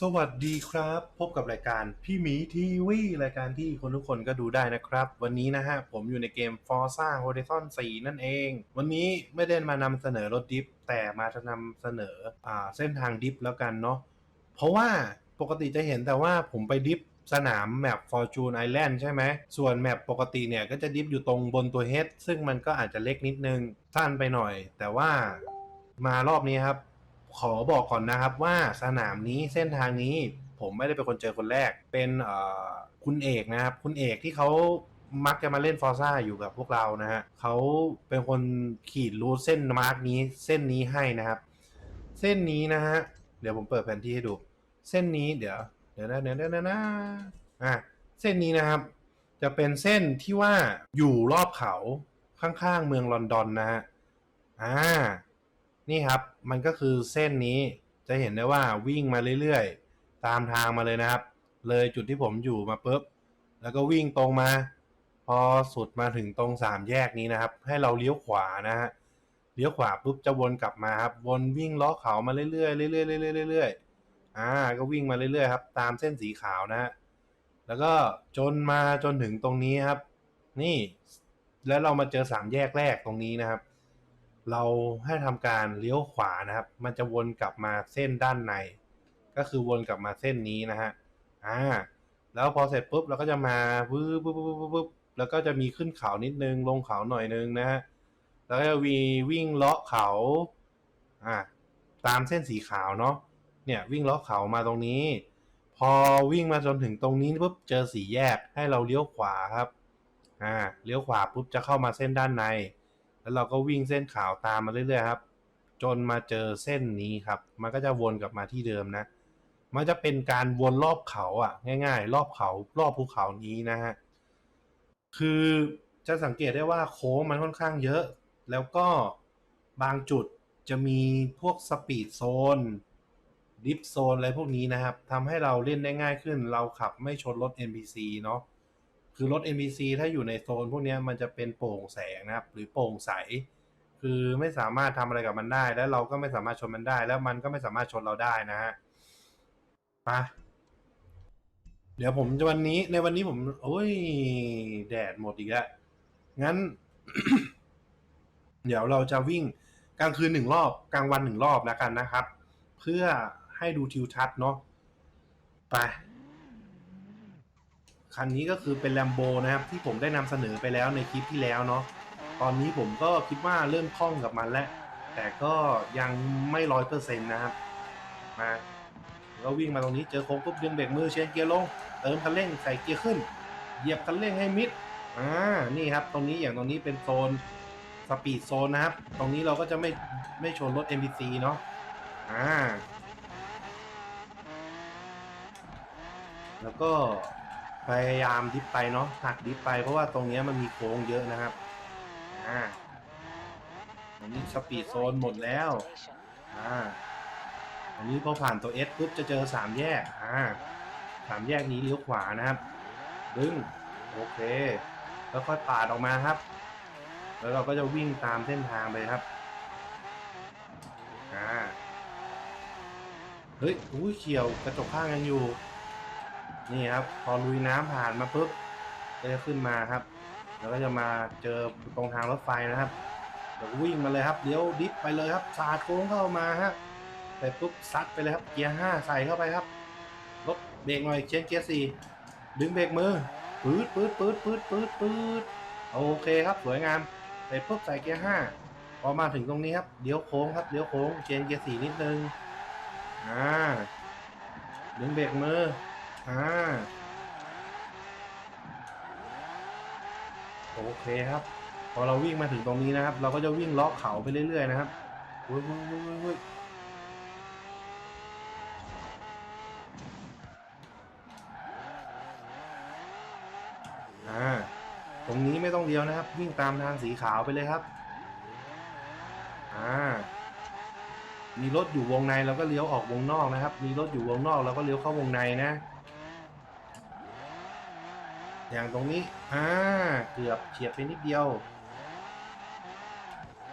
สวัสดีครับ พบกับรายการพี่หมีทีวีรายการที่คนทุกคนก็ดูได้นะครับ วันนี้นะฮะ ผมอยู่ในเกม Forza Horizon 4 นั่นเอง วันนี้ไม่ได้มานำเสนอรถดิฟแต่มาจะนำเสนออ่าเส้นทางดิฟแล้วกันเนาะเพราะว่าปกติจะเห็นแต่ว่าผมไปดิฟสนามแมป Fortune Island ใช่ไหม ส่วนแมปปกติเนี่ย ก็จะดิฟอยู่ตรงบนตัวเฮดซึ่งมันก็อาจจะเล็กนิดนึงสั้นไปหน่อย แต่ว่ามารอบนี้ครับ ขอบอกก่อนนะครับว่าสนามนี้เส้นทางนี้ผมไม่ได้เป็นคนเจอคนแรก เป็นคุณเอกนะครับ คุณเอกที่เขามักจะมาเล่นฟอร์ซ่าอยู่กับพวกเรานะฮะเขาเป็นคนขีดรูทเส้นมาร์กนี้เส้นนี้ให้นะครับ เส้นนี้นะฮะเดี๋ยวผมเปิดแผนที่ให้ดู เส้นนี้เดี๋ยว เดี๋ยวนะเดี๋ยวนะเดี๋ยวนะอะเส้นนี้นะครับ จะเป็นเส้นที่ว่าอยู่รอบเขาข้างๆเมืองลอนดอนนะฮะอ่า นี่ครับมันก็คือเส้นนี้จะเห็นได้ว่าวิ่งมาเรื่อยๆ ตามทางมาเลยนะครับ เลยจุดที่ผมอยู่มาปุ๊บแล้วก็วิ่งตรงมา พอสุดมาถึงตรงสามแยกนี้นะครับ ให้เราเลี้ยวขวานะฮะเลี้ยวขวาปุ๊บจะวนกลับมาครับวนวิ่งล้อเขามาเรื่อยๆเรื่อยๆเรื่อยๆเรื่อยๆอ่าก็วิ่งมาเรื่อยๆครับตามเส้นสีขาวนะฮะแล้วก็จนมาจนถึงตรงนี้ครับ นี่แล้วเรามาเจอสามแยกแรกตรงนี้นะครับ เราให้ทำการเลี้ยวขวานะครับ มันจะวนกลับมาเส้นด้านใน ก็คือวนกลับมาเส้นนี้นะฮะอ่าแล้วพอเสร็จปุ๊บเราก็จะมาปึ๊บปึ๊บปึ๊บปึ๊บแล้วก็จะมีขึ้นเขานิดนึงลงเขาหน่อยนึงนะฮะแล้วก็จะมีวิ่งเลาะเขาอ่าตามเส้นสีขาวเนาะเนี่ยวิ่งเลาะเขามาตรงนี้ พอวิ่งมาจนถึงตรงนี้ปุ๊บเจอสีแยกให้เราเลี้ยวขวาครับอ่าเลี้ยวขวาปุ๊บจะเข้ามาเส้นด้านใน แล้วเราก็วิ่งเส้นขาวตามมาเรื่อยๆครับ จนมาเจอเส้นนี้ครับ มันก็จะวนกลับมาที่เดิมนะ มันจะเป็นการวนรอบเขาอะ ง่าย ๆ รอบเขารอบภูเขานี้นะฮะ คือจะสังเกตได้ว่าโค้งมันค่อนข้างเยอะ แล้วก็บางจุดจะมีพวกสปีดโซนดิฟโซนอะไรพวกนี้นะครับทำให้เราเล่นได้ง่ายขึ้น เราขับไม่ชนรถ NPC เนาะ คือรถ NPC ถ้าอยู่ในโซนพวกนี้มันจะเป็นโปร่งแสงนะครับ หรือโปร่งใส คือไม่สามารถทำอะไรกับมันได้ แล้วเราก็ไม่สามารถชนมันได้ แล้วมันก็ไม่สามารถชนเราได้นะฮะไปเดี๋ยวผมจะวันนี้ในวันนี้ผม โอ้ย แดดหมดอีกแล้วงั้น เดี๋ยวเราจะวิ่งกลางคืนหนึ่งรอบ กลางวันหนึ่งรอบแล้วกันนะครับ เพื่อให้ดูทิวทัศน์เนาะไป คันนี้ก็คือเป็นแลมโบนะครับที่ผมได้นำเสนอไปแล้วในคลิปที่แล้วเนาะตอนนี้ผมก็คิดว่าเริ่มคล่องกับมันแล้ว แต่ก็ยังไม่ร้อยเปอร์เซ็นต์นะครับมาเราวิ่งมาตรงนี้เจอโค้งปุ๊บดึงเบรกมือเชนเกียร์ลงเติมคันเร่งใส่เกียร์ขึ้น เหยียบคันเร่งให้มิดอ่านี่ครับตรงนี้อย่างตรงนี้เป็นโซนสปีดโซนนะครับ ตรงนี้เราก็จะไม่ไม่ชนรถ NPC เนาะอ่าแล้วก็ พยายามดิฟไปเนาะหักดิฟไปเพราะว่าตรงเนี้ยมันมีโค้งเยอะนะครับ อ่าอันนี้สปีดโซนหมดแล้ว อ่า อันนี้พอผ่านตัว S ปุ๊บจะเจอสามแยก อ่าสามแยกนี้เลี้ยวขวานะครับ ดึง โอเค แล้วค่อยปาดออกมาครับ แล้วเราก็จะวิ่งตามเส้นทางไปครับ อ่า เฮ้ยอุ้ยเขียวกระจกข้างยังอยู่ นี่ครับ พอลุยน้ำผ่านมาปุ๊บก็จะขึ้นมาครับ แล้วก็จะมาเจอตรงทางรถไฟนะครับเดี๋ยววิ่งมาเลยครับเลี้ยวดิฟไปเลยครับสาดโค้งเข้ามาฮะเสร็จปุ๊บซัดไปเลยครับเกียร์ห้าใส่เข้าไปครับรถเบรกหน่อยเชนเกียร์สี่ดึงเบรกมือปื๊ดปื๊ดปื๊ดปื๊ดปื๊ดปื๊ดโอเคครับสวยงามเสร็จปุ๊บใส่เกียร์ห้าพอมาถึงตรงนี้ครับเลี้ยวโค้งครับเลี้ยวโค้งเชนเกียร์สี่นิดนึงอ่าดึงเบรกมือ อ่าโอเคครับ พอเราวิ่งมาถึงตรงนี้นะครับ เราก็จะวิ่งเลาะเขาไปเรื่อยๆนะครับอุ้ยอุ้ยอุ้ยวุ้ยอ่าตรงนี้ไม่ต้องเลี้ยวนะครับ วิ่งตามทางสีขาวไปเลยครับอ่ามีรถอยู่วงในเราก็เลี้ยวออกวงนอกนะครับ มีรถอยู่วงนอกเราก็เลี้ยวเข้าวงในนะ อย่างตรงนี้ อ่า เกือบเฉียดไปนิดเดียว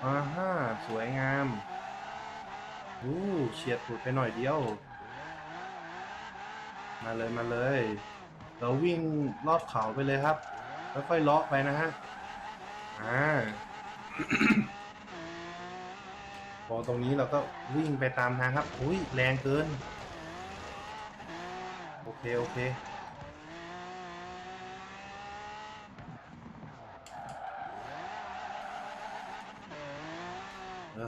อ่าฮะสวยงามอู้เฉียดสุดไปหน่อยเดียว มาเลยมาเลย เราวิ่งรอบเขาไปเลยครับ แล้วค่อยเลาะไปนะฮะ อ่า พอตรงนี้เราก็วิ่งไปตามทางครับ อุ้ยแรงเกิน โอเค โอเค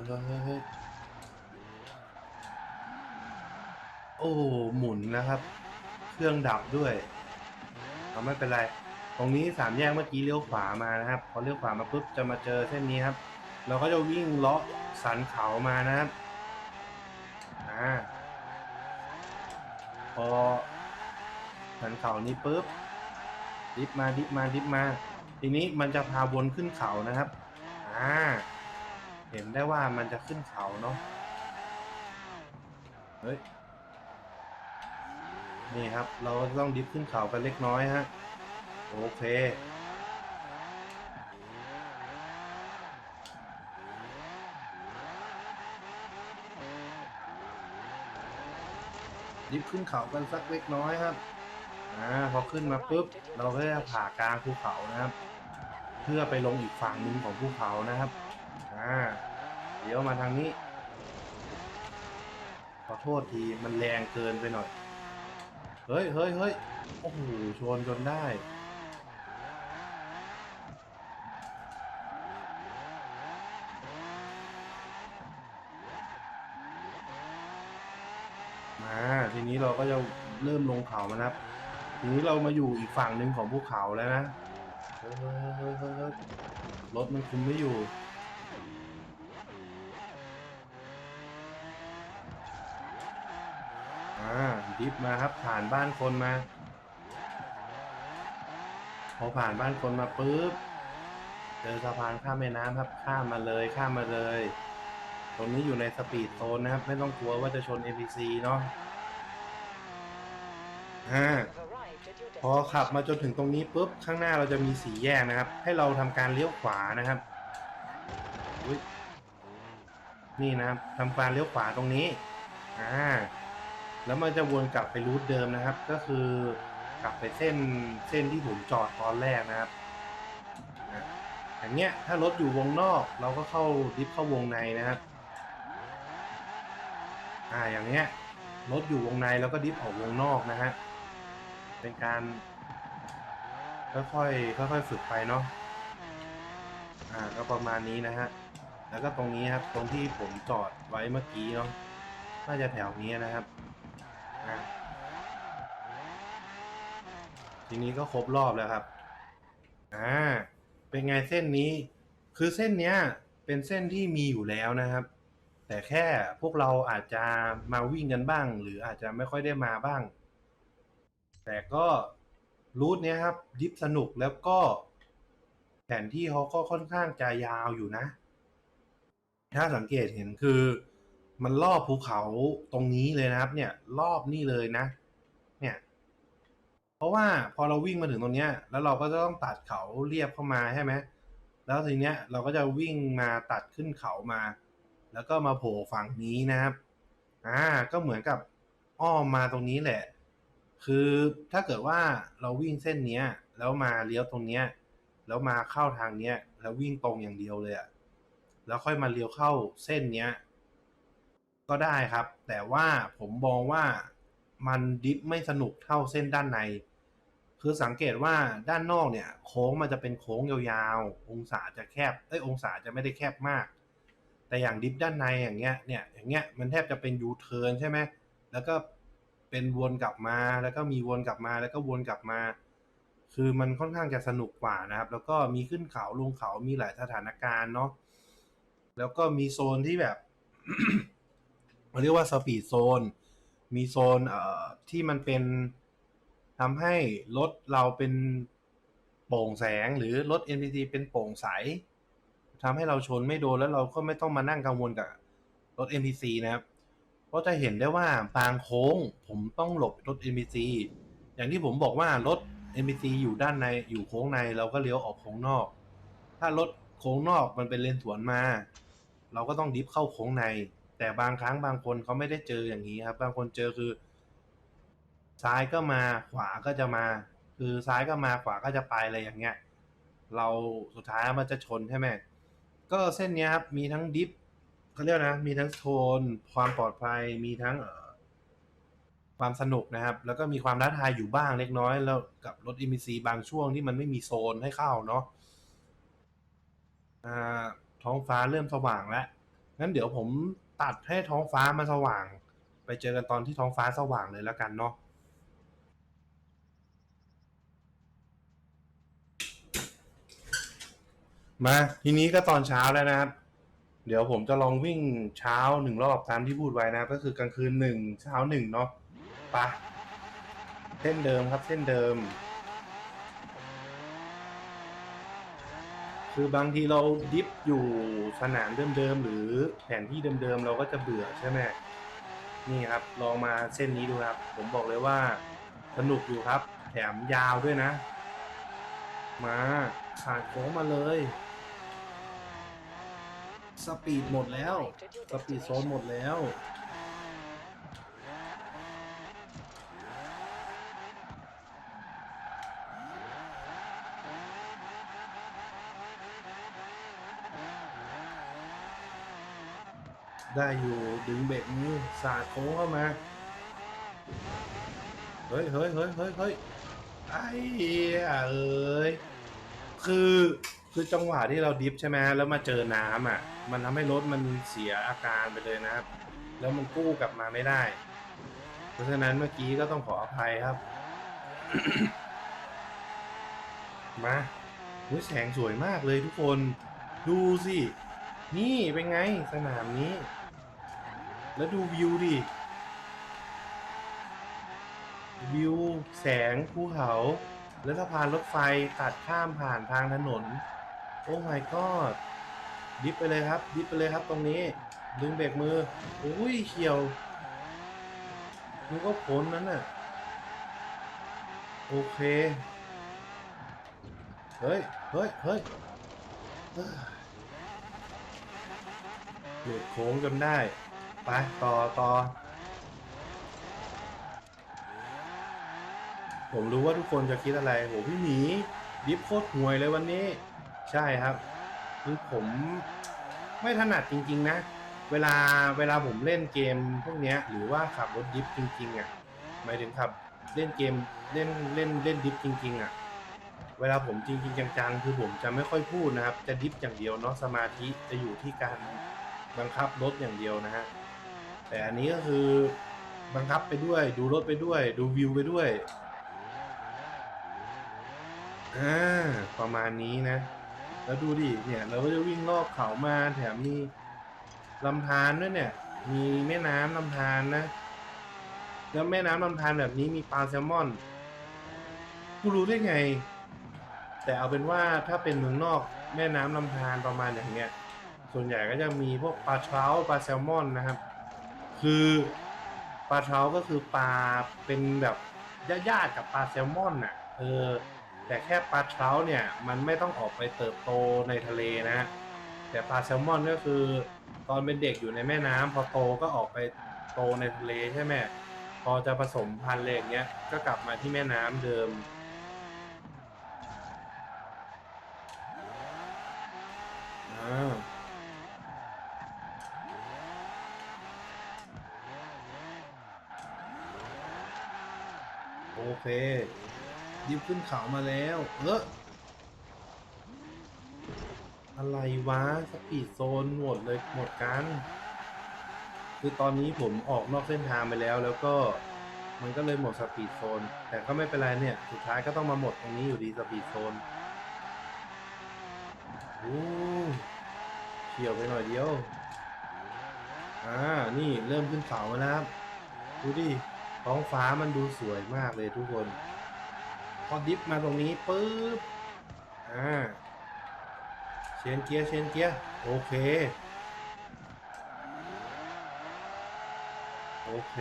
เฮ้ยเฮ้ยโอ้หมุนนะครับ เครื่องดับด้วยเอาไม่เป็นไร ตรงนี้สามแยกเมื่อกี้เลี้ยวขวามานะครับ พอเลี้ยวขวามาปุ๊บจะมาเจอเส้นนี้ครับ เราก็จะวิ่งเลาะสันเขามานะครับอ่าพอสันเขานี้ปุ๊บดิฟมาดิฟมาดิฟมา ทีนี้มันจะพาวนขึ้นเขานะครับ อ่า เห็นได้ว่ามันจะขึ้นเขาเนาะ เฮ้ย นี่ครับ เราต้องดิฟขึ้นเขากันเล็กน้อยฮะ โอเค ดิฟขึ้นเขากันสักเล็กน้อยครับอ่าพอขึ้นมาปุ๊บ เราก็จะผ่ากลางภูเขานะครับ เพื่อไปลงอีกฝั่งหนึ่งของภูเขานะครับ อ่าเดี๋ยวมาทางนี้ ขอโทษทีมันแรงเกินไปหน่อย เฮ้ยเฮ้ยเฮ้ยโอ้โหชนจนได้ มาทีนี้เราก็จะเริ่มลงเขามานะครับทีนี้เรามาอยู่อีกฝั่งหนึ่งของภูเขาแล้วนะ เฮ้ยเฮ้ยเฮ้ยเฮ้ยเฮ้ยรถมันคุมไม่อยู่ อ่า ดิฟมาครับผ่านบ้านคนมา พอผ่านบ้านคนมาปุ๊บเจอสะพานข้ามแม่น้ำครับ ข้ามมาเลยข้ามมาเลยตรงนี้อยู่ในสปีดโซนนะครับ ไม่ต้องกลัวว่าจะชน NPC เนาะอ่าพอขับมาจนถึงตรงนี้ปุ๊บข้างหน้าเราจะมีสีแยกนะครับ ให้เราทำการเลี้ยวขวานะครับนี่นะครับทำการเลี้ยวขวาตรงนี้อ่า แล้วมันจะวนกลับไปรูทเดิมนะครับ ก็คือกลับไปเส้นเส้นที่ผมจอดตอนแรกนะครับอย่างเงี้ยถ้ารถอยู่วงนอกเราก็เข้าดิฟเข้าวงในนะครับอ่าอย่างเงี้ยรถอยู่วงในแล้วก็ดิฟออกวงนอกนะฮะเป็นการค่อยๆค่อยๆฝึกไปเนาะอ่าก็ประมาณนี้นะฮะแล้วก็ตรงนี้ครับตรงที่ผมจอดไว้เมื่อกี้เนาะน่าจะแถวนี้นะครับ อะทีนี้ก็ครบรอบแล้วครับอ่าเป็นไงเส้นนี้ คือเส้นเนี้ย เป็นเส้นที่มีอยู่แล้วนะครับ แต่แค่พวกเราอาจจะมาวิ่งกันบ้าง หรืออาจจะไม่ค่อยได้มาบ้าง แต่ก็รูทเนี้ยครับ ดิฟสนุกแล้วก็ แผนที่เขาก็ค่อนข้างจะยาวอยู่นะ ถ้าสังเกตเห็นคือ มันรอบภูเขาตรงนี้เลยนะครับ เนี่ย รอบนี่เลยนะ เนี่ย เพราะว่าพอเราวิ่งมาถึงตรงเนี้ย แล้วเราก็จะต้องตัดเขาเรียบเข้ามาใช่ไหมแล้วทีเนี้ยเราก็จะวิ่งมาตัดขึ้นเขามา แล้วก็มาโผล่ฝั่งนี้นะครับอ่าก็เหมือนกับอ้อมมาตรงนี้แหละ คือถ้าเกิดว่าเราวิ่งเส้นเนี้ย แล้วมาเลี้ยวตรงเนี้ย แล้วมาเข้าทางเนี้ย แล้ววิ่งตรงอย่างเดียวเลยอะแล้วค่อยมาเลี้ยวเข้าเส้นเนี้ย ก็ได้ครับ แต่ว่าผมมองว่ามันดิฟไม่สนุกเท่าเส้นด้านใน คือสังเกตว่าด้านนอกเนี่ย โค้งมันจะเป็นโค้งยาวๆ องศาจะแคบ เอ้ยองศาจะไม่ได้แคบมาก แต่อย่างดิฟด้านในอย่างเงี้ย เนี่ยอย่างเงี้ยมันแทบจะเป็นยูเทิร์นใช่ไหมแล้วก็เป็นวนกลับมา แล้วก็มีวนกลับมา แล้วก็วนกลับมา คือมันค่อนข้างจะสนุกกว่านะครับ แล้วก็มีขึ้นเขาลงเขามีหลายสถานการณ์เนาะ แล้วก็มีโซนที่แบบ เรียกว่าสปีดโซน มีโซนเอ่อที่มันเป็นทำให้รถเราเป็นโปร่งแสงหรือรถ NPC เป็นโปร่งใสทำให้เราชนไม่โดนแล้วเราก็ไม่ต้องมานั่งกังวลกับรถ NPC นะครับเพราะจะเห็นได้ว่าบางโค้งผมต้องหลบรถ NPC อย่างที่ผมบอกว่ารถ NPC อยู่ด้านในอยู่โค้งในเราก็เลี้ยวออกโค้งนอก ถ้ารถโค้งนอกมันเป็นเลนสวนมา เราก็ต้องดิฟเข้าโค้งใน แต่บางครั้งบางคนเขาไม่ได้เจออย่างนี้ครับ บางคนเจอคือ ซ้ายก็มาขวาก็จะมา คือซ้ายก็มาขวาก็จะไปอะไรอย่างเงี้ย เราสุดท้ายมันจะชนใช่ไหมก็เส้นนี้ครับมีทั้งดิฟเขาเรียกนะ มีทั้งโทน ความปลอดภัยมีทั้งความสนุกนะครับ แล้วก็มีความท้าทายอยู่บ้างเล็กน้อย แล้วกับรถ e m c บางช่วงที่มันไม่มีโซนให้เข้าเนาะท้องฟ้าเริ่มสว่างแล้วงั้นเดี๋ยวผม ตัดให้ท้องฟ้ามันสว่าง ไปเจอกันตอนที่ท้องฟ้าสว่างเลยแล้วกันเนาะมาทีนี้ก็ตอนเช้าแล้วนะครับ เดี๋ยวผมจะลองวิ่งเช้าหนึ่งรอบตามที่พูดไว้นะ ก็คือกลางคืนหนึ่งเช้าหนึ่งเนาะไปะเส้นเดิมครับเส้นเดิม คือบางทีเราดิฟอยู่สนามเดิมๆหรือแผนที่เดิมๆเราก็จะเบื่อใช่ไหมนี่ครับลองมาเส้นนี้ดูครับ ผมบอกเลยว่าสนุกอยู่ครับ แถมยาวด้วยนะ มาขาดโค้งมาเลย สปีดหมดแล้ว สปีดโซนหมดแล้ว ได้อยู่ดึงเบรกมือสาดโค้งเข้ามา เฮ้ยเฮ้ยเฮ้ยเฮ้ยเฮ้ยไอ้เหี้ยเอ้ยคือคือจังหวะที่เราดิฟใช่ไหมแล้วมาเจอน้ำอะ มันทำให้รถมันเสียอาการไปเลยนะครับ แล้วมันกู้กลับมาไม่ได้ เพราะฉะนั้นเมื่อกี้ก็ต้องขออภัยครับ มาอุ๊ยแสงสวยมากเลยทุกคน ดูสิ นี่เป็นไงสนามนี้ แล้วดูวิวดิ วิว แสงภูเขา แล้วสะพานรถไฟตัดข้ามผ่านทางถนน โอ้ my god ดิฟไปเลยครับ ดิฟไปเลยครับตรงนี้ ดึงเบรกมือ อุ้ยเขียวมันก็พ้นนั้นน่ะ โอเคเฮ้ยเฮ้ย เฮ้ย เฮ้ยหลุดโค้งจนได้ ไปต่อต่อผมรู้ว่าทุกคนจะคิดอะไรโหพี่หมีดิฟโคตรห่วยเลยวันนี้ ใช่ครับคือผมไม่ถนัดจริง ๆ นะ เวลาเวลาผมเล่นเกมพวกนี้หรือว่าขับรถดิฟจริงๆอะหมายถึงขับเล่นเกมเล่นเล่นเล่นดิฟจริง ๆอะเวลาผมจริง ๆ จังๆ คือผมจะไม่ค่อยพูดนะครับ จะดิฟอย่างเดียวเนาะสมาธิจะอยู่ที่การบังคับรถอย่างเดียวนะฮะ แต่อันนี้ก็คือบังคับไปด้วย ดูรถไปด้วย ดูวิวไปด้วยอ่าประมาณนี้นะ แล้วดูดิเนี่ยเราก็จะวิ่งรอบเขามาแถมมีลำธารด้วยเนี่ย มีแม่น้ำลำธารนะ แล้วแม่น้ำลำธารแบบนี้มีปลาแซลมอนกูรู้ได้ไง แต่เอาเป็นว่าถ้าเป็นเมืองนอกแม่น้ำลำธารประมาณอย่างเงี้ยส่วนใหญ่ก็จะมีพวกปลาเช้าปลาแซลมอนนะครับ คือปลาเช้าก็คือปลาเป็นแบบญาติๆกับปลาแซลมอนน่ะเออแต่แค่ปลาเช้าเนี่ยมันไม่ต้องออกไปเติบโตในทะเลนะแต่ปลาแซลมอนก็คือ ตอนเป็นเด็กอยู่ในแม่น้ำพอโตก็ออกไปโตในทะเลใช่ไหมพอจะผสมพันธุ์อะไรอย่างเงี้ยก็กลับมาที่แม่น้ำเดิม อ่า โอ เคดิฟขึ้นเขามาแล้ว เอออะไรวะสปีดโซนหมดเลยหมดกัน คือตอนนี้ผมออกนอกเส้นทางไปแล้ว แล้วก็มันก็เลยหมดสปีดโซน แต่ก็ไม่เป็นไรเนี่ย สุดท้ายก็ต้องมาหมดตรงนี้อยู่ดีสปีดโซนโอ้เฉียวไปหน่อยเดียว อ่า นี่เริ่มขึ้นเขาแล้วนะครับ ดูดิ ท้องฟ้ามันดูสวยมากเลยทุกคน พอดิฟมาตรงนี้ปุ๊บ อ่า เชนเกียร์เชนเกียร์โอเค โอเค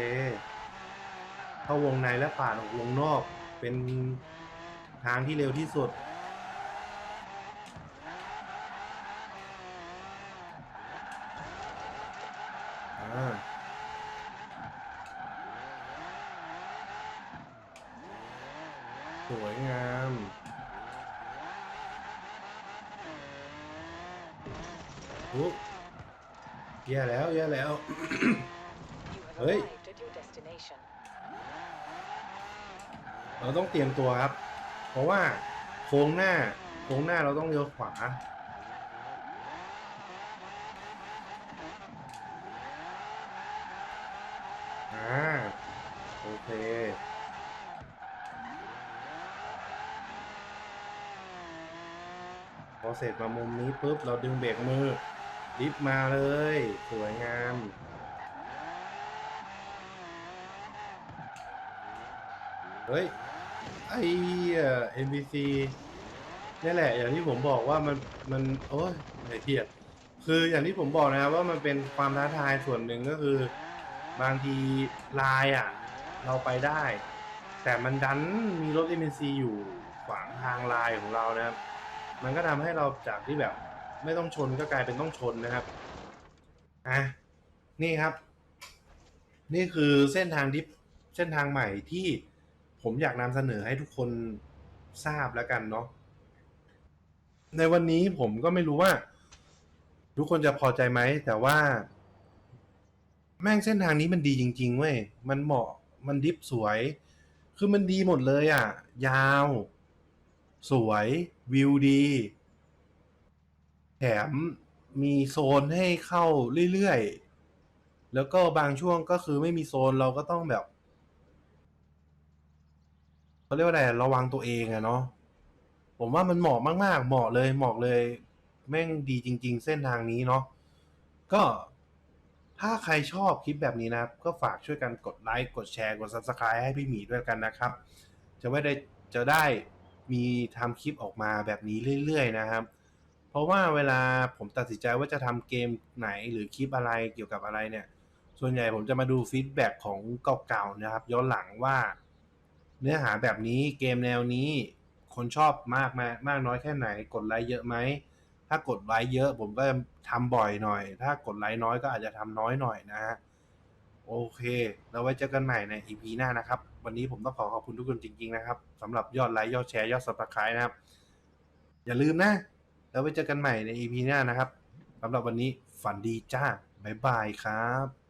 เข้าวงในและปานออกวงนอกเป็นทางที่เร็วที่สุด อ่า วยงาม อุ๊ยแย่แล้วแย่แล้ว You have Hey. arrived at your destination. เราต้องเตรียมตัวครับ เพราะว่าโค้งหน้า โค้งหน้าเราต้องเลี้ยวขวา อ่า โอเค พอ เสร็จมามุมนี้ปุ๊บเราดึงเบรกมือลิฟต์มาเลย สวยงามเฮ้ยไอ้เอ่อ NPC นี่แหละ อย่างที่ผมบอกว่ามันมันโอ้ยไอ้เหี้ยคืออย่างที่ผมบอกนะครับว่ามันเป็นความท้าทายส่วนหนึ่งก็คือ บางทีลายอะ เราไปได้ แต่มันดันมีรถ NPC อยู่ขวางทางลายของเรานะครับ มันก็ทำให้เราจากที่แบบ ไม่ต้องชนก็กลายเป็นต้องชนนะครับอะนี่ครับ นี่คือเส้นทางดิฟเส้นทางใหม่ที่ผมอยากนำเสนอให้ทุกคนทราบแล้วกันเนาะในวันนี้ผมก็ไม่รู้ว่า ทุกคนจะพอใจไหม แต่ว่า แม่งเส้นทางนี้มันดีจริง ๆ เว้ย มันเหมาะมันดิฟสวย คือมันดีหมดเลยอะ ยาว สวย วิวดี แถมมีโซนให้เข้าเรื่อยๆ แล้วก็บางช่วงก็คือไม่มีโซนเราก็ต้องแบบเขาเรียกว่าอะไรระวังตัวเองอะเนาะผมว่ามันเหมาะมาก ๆ เหมาะเลยเหมาะเลย แม่งดีจริง ๆ เส้นทางนี้เนาะก็ถ้าใครชอบคลิปแบบนี้นะครับ ก็ฝากช่วยกันกดไลค์ กดแชร์ กด Subscribe ให้พี่หมีด้วยกันนะครับ จะไม่ได้จะได้ มีทำคลิปออกมาแบบนี้เรื่อยๆนะครับ เพราะว่าเวลาผมตัดสินใจว่าจะทำเกมไหนหรือคลิปอะไรเกี่ยวกับอะไรเนี่ย ส่วนใหญ่ผมจะมาดูฟีดแบ็กของเก่าๆนะครับ ย้อนหลังว่า เนื้อหาแบบนี้เกมแนวนี้คนชอบมากมามากน้อยแค่ไหน กดไลค์เยอะไหม ถ้ากดไลค์เยอะผมก็ทำบ่อยหน่อย ถ้ากดไลค์น้อยก็อาจจะทำน้อยหน่อยนะฮะโอเคเราไว้เจอกันใหม่ใน EP หน้านะครับ วันนี้ผมต้องขอขอบคุณทุกคนจริง ๆ นะครับสำหรับยอดไลค์ยอดแชร์ยอด subscribe นะครับ อย่าลืมนะ แล้วไว้เจอกันใหม่ใน EP หน้านะครับสำหรับวันนี้ฝันดีจ้า บ๊ายบายครับ